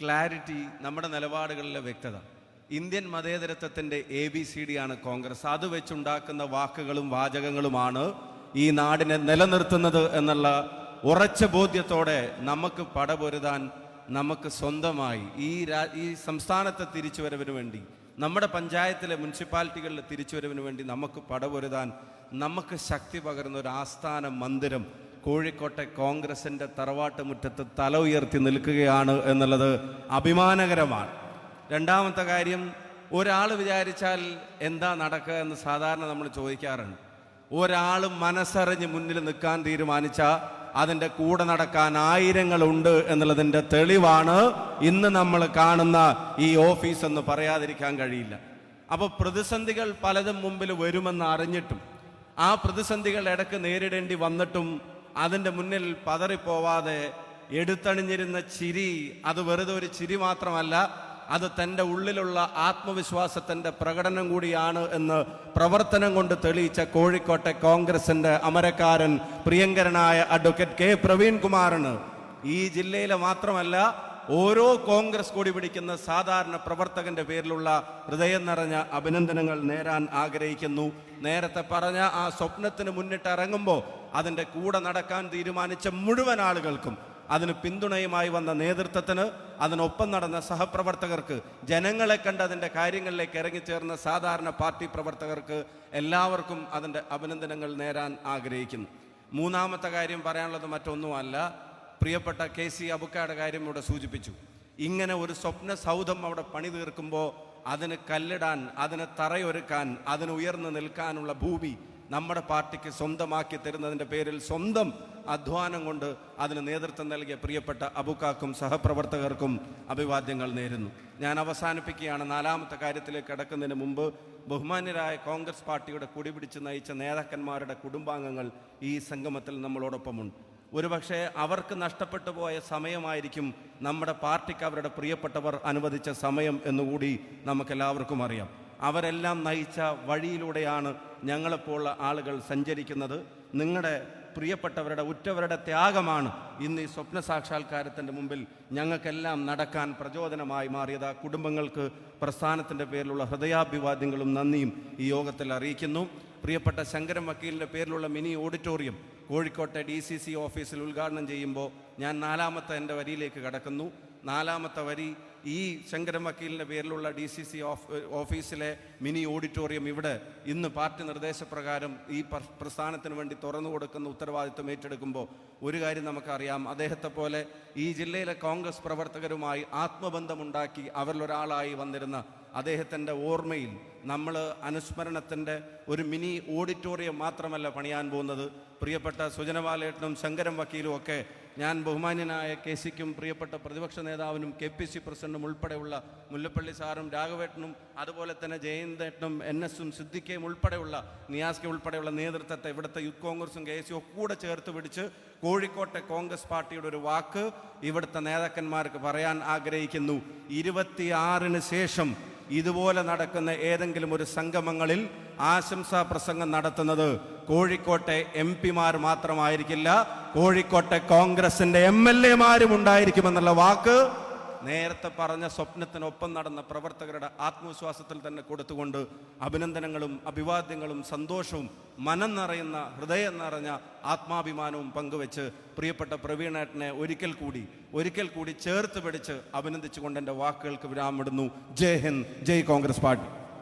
Clarity നമ്മുടെ നിലപാടുകളിലെ വ്യക്തത. ഇന്ത്യൻ മതേതരത്വത്തിന്റെ എ ബി സി ഡി ആണ് കോൺഗ്രസ്. അത് വെച്ചുണ്ടാക്കുന്ന വാക്കുകളും വാചകങ്ങളുമാണ് ഈ നാടിനെ നിലനിർത്തുന്നത് എന്നുള്ള ഉറച്ച ബോധ്യത്തോടെ നമുക്ക് പടപൊരുതാൻ നമുക്ക് സ്വന്തമായി ഈ രാ ഈ സംസ്ഥാനത്തെ തിരിച്ചുവരവിന് വേണ്ടി നമ്മുടെ പഞ്ചായത്തിലെ മുനിസിപ്പാലിറ്റികളിലെ തിരിച്ചുവരവിന് വേണ്ടി നമുക്ക് പടപൊരുതാൻ നമുക്ക് ശക്തി പകരുന്ന ഒരു ആസ്ഥാന മന്ദിരം കോഴിക്കോട്ടെ കോൺഗ്രസിന്റെ തറവാട്ട് മുറ്റത്ത് തല ഉയർത്തി നിൽക്കുകയാണ് എന്നുള്ളത് അഭിമാനകരമാണ്. രണ്ടാമത്തെ കാര്യം ഒരാൾ വിചാരിച്ചാൽ എന്താ നടക്കുക എന്ന് സാധാരണ നമ്മൾ ചോദിക്കാറുണ്ട്. ഒരാൾ മനസ്സറിഞ്ഞ് മുന്നിൽ നിൽക്കാൻ തീരുമാനിച്ച അതിന്റെ കൂടെ നടക്കാൻ ആയിരങ്ങളുണ്ട് എന്നുള്ളതിന്റെ തെളിവാണ് ഇന്ന് നമ്മൾ കാണുന്ന ഈ ഓഫീസ് എന്ന് പറയാതിരിക്കാൻ കഴിയില്ല. അപ്പോൾ പ്രതിസന്ധികൾ പലതും മുമ്പിൽ വരുമെന്ന് അറിഞ്ഞിട്ടും ആ പ്രതിസന്ധികൾ ഇടയ്ക്ക് നേരിടേണ്ടി വന്നിട്ടും അതിന്റെ മുന്നിൽ പതറിപ്പോവാതെ എടുത്തണിഞ്ഞിരുന്ന ചിരി അത് വെറുതെ ഒരു ചിരി മാത്രമല്ല അത് തന്റെ ഉള്ളിലുള്ള ആത്മവിശ്വാസത്തിന്റെ പ്രകടനം കൂടിയാണ് എന്ന് പ്രവർത്തനം കൊണ്ട് തെളിയിച്ച കോഴിക്കോട്ടെ കോൺഗ്രസിന്റെ അമരക്കാരൻ പ്രിയങ്കരനായ അഡ്വക്കേറ്റ് കെ. പ്രവീൺകുമാറിന്. ഈ ജില്ലയിലെ മാത്രമല്ല ഓരോ കോൺഗ്രസ് കൊടി പിടിക്കുന്ന സാധാരണ പ്രവർത്തകന്റെ പേരിലുള്ള ഹൃദയം നിറഞ്ഞ അഭിനന്ദനങ്ങൾ നേരാൻ ആഗ്രഹിക്കുന്നു. നേരത്തെ പറഞ്ഞ ആ സ്വപ്നത്തിന് മുന്നിട്ട് ഇറങ്ങുമ്പോൾ അതിന്റെ കൂടെ നടക്കാൻ തീരുമാനിച്ച മുഴുവൻ ആളുകൾക്കും അതിന് പിന്തുണയുമായി വന്ന നേതൃത്വത്തിന് അതിനൊപ്പം നടന്ന സഹപ്രവർത്തകർക്ക് ജനങ്ങളെ കണ്ട് അതിന്റെ കാര്യങ്ങളിലേക്ക് ഇറങ്ങിച്ചേർന്ന സാധാരണ പാർട്ടി പ്രവർത്തകർക്ക് എല്ലാവർക്കും അതിന്റെ അഭിനന്ദനങ്ങൾ നേരാൻ ആഗ്രഹിക്കുന്നു. മൂന്നാമത്തെ കാര്യം പറയാനുള്ളത് മറ്റൊന്നുമല്ല. പ്രിയപ്പെട്ട കെ സി അബുക്കയുടെ കാര്യം ഇവിടെ സൂചിപ്പിച്ചു. ഇങ്ങനെ ഒരു സ്വപ്ന സൗധം അവിടെ പണി തീർക്കുമ്പോൾ അതിന് കല്ലിടാൻ അതിന് തറയൊരുക്കാൻ അതിന് ഉയർന്നു നിൽക്കാനുള്ള ഭൂമി നമ്മുടെ പാർട്ടിക്ക് സ്വന്തമാക്കി തരുന്നതിന്റെ പേരിൽ സ്വന്തം അധ്വാനം കൊണ്ട് അതിന് നേതൃത്വം നൽകിയ പ്രിയപ്പെട്ട അബുക്കാക്കും സഹപ്രവർത്തകർക്കും അഭിവാദ്യങ്ങൾ നേരുന്നു. ഞാൻ അവസാനിപ്പിക്കുകയാണ്. നാലാമത്തെ കാര്യത്തിലേക്ക് കടക്കുന്നതിന് മുമ്പ് ബഹുമാന്യരായ കോൺഗ്രസ് പാർട്ടിയുടെ കുടിപിടിച്ച് നയിച്ച നേതാക്കന്മാരുടെ കുടുംബാംഗങ്ങൾ ഈ സംഗമത്തിൽ നമ്മളോടൊപ്പമുണ്ട്. ഒരുപക്ഷെ അവർക്ക് നഷ്ടപ്പെട്ടു പോയ സമയമായിരിക്കും നമ്മുടെ പാർട്ടിക്ക് അവരുടെ പ്രിയപ്പെട്ടവർ അനുവദിച്ച സമയം എന്നുകൂടി നമുക്കെല്ലാവർക്കും അറിയാം. അവരെല്ലാം നയിച്ച വഴിയിലൂടെയാണ് ഞങ്ങളെപ്പോലുള്ള ആളുകൾ സഞ്ചരിക്കുന്നത്. നിങ്ങളുടെ പ്രിയപ്പെട്ടവരുടെ ഉറ്റവരുടെ ത്യാഗമാണ് ഇന്ന് ഈ സ്വപ്ന സാക്ഷാത്കാരത്തിന്റെ മുമ്പിൽ ഞങ്ങൾക്കെല്ലാം നടക്കാൻ പ്രചോദനമായി മാറിയത്. ആ കുടുംബങ്ങൾക്ക് പ്രസ്ഥാനത്തിന്റെ പേരിലുള്ള ഹൃദയാഭിവാദ്യങ്ങളും നന്ദിയും ഈ യോഗത്തിൽ അറിയിക്കുന്നു. പ്രിയപ്പെട്ട ശങ്കരൻ വക്കീലിന്റെ പേരിലുള്ള മിനി ഓഡിറ്റോറിയം കോഴിക്കോട്ടെ ഡി സി സി ഓഫീസിൽ ഉദ്ഘാടനം ചെയ്യുമ്പോൾ ഞാൻ നാലാമത്തെ എന്റെ വരിയിലേക്ക് കടക്കുന്നു. നാലാമത്തെ വരി ഈ ശങ്കരൻ വക്കീലിന്റെ പേരിലുള്ള ഡി സി സി ഓഫീസിലെ മിനി ഓഡിറ്റോറിയം ഇവിടെ ഇന്ന് പാർട്ടി നിർദ്ദേശപ്രകാരം ഈ പ്ര- പ്രസ്ഥാനത്തിന് വേണ്ടി തുറന്നു കൊടുക്കുന്ന ഉത്തരവാദിത്വം ഏറ്റെടുക്കുമ്പോൾ ഒരു കാര്യം നമുക്കറിയാം. അദ്ദേഹത്തെ പോലെ ഈ ജില്ലയിലെ കോൺഗ്രസ് പ്രവർത്തകരുമായി ആത്മബന്ധമുണ്ടാക്കി അവരിലൊരാളായി വന്നിരുന്ന അദ്ദേഹത്തിന്റെ ഓർമ്മയിൽ നമ്മൾ അനുസ്മരണത്തിന്റെ ഒരു മിനി ഓഡിറ്റോറിയം മാത്രമല്ല പണിയാൻ പോകുന്നത്. പ്രിയപ്പെട്ട സുജനവാലേട്ടനും ശങ്കരം വക്കീലും ഒക്കെ ഞാൻ ബഹുമാന്യനായ കെ സിക്കും പ്രിയപ്പെട്ട പ്രതിപക്ഷ നേതാവിനും കെ പി സി പ്രസിഡന്റും ഉൾപ്പെടെയുള്ള മുല്ലപ്പള്ളി സാറും രാഘവേട്ടനും അതുപോലെ തന്നെ ജയന്തേട്ടനും എൻ എസും സിദ്ദിഖയും ഉൾപ്പെടെയുള്ള നിയാസ്കെ ഉൾപ്പെടെയുള്ള നേതൃത്വത്തെ ഇവിടുത്തെ യൂത്ത് കോൺഗ്രസും കെ എസ് കൂടെ ചേർത്ത് പിടിച്ച് കോഴിക്കോട്ടെ കോൺഗ്രസ് പാർട്ടിയുടെ ഒരു വാക്ക് ഇവിടുത്തെ നേതാക്കന്മാർക്ക് പറയാൻ ആഗ്രഹിക്കുന്നു. ഇരുപത്തിയാറിന് ശേഷം ഇതുപോലെ നടക്കുന്ന ഏതെങ്കിലും ഒരു സംഗമങ്ങളിൽ ആശംസാ പ്രസംഗം നടത്തുന്നത് കോഴിക്കോട്ടെ എം പിമാർ മാത്രമായിരിക്കില്ല. കോഴിക്കോട്ടെ കോൺഗ്രസിന്റെ എം എൽ എമാരും ഉണ്ടായിരിക്കുമെന്നുള്ള വാക്ക് നേരത്തെ പറഞ്ഞ സ്വപ്നത്തിനൊപ്പം നടന്ന പ്രവർത്തകരുടെ ആത്മവിശ്വാസത്തിൽ തന്നെ കൊടുത്തുകൊണ്ട് അഭിനന്ദനങ്ങളും അഭിവാദ്യങ്ങളും സന്തോഷവും മനം നിറയുന്ന ഹൃദയം നിറഞ്ഞ ആത്മാഭിമാനവും പങ്കുവെച്ച് പ്രിയപ്പെട്ട പ്രവീണേട്ടനെ ഒരിക്കൽ കൂടി ഒരിക്കൽ കൂടി ചേർത്ത് പിടിച്ച് അഭിനന്ദിച്ചുകൊണ്ട് എന്റെ വാക്കുകൾക്ക് വിരാമിടുന്നു ജയ് ഹിന്ദ് ജയ് കോൺഗ്രസ് പാർട്ടി.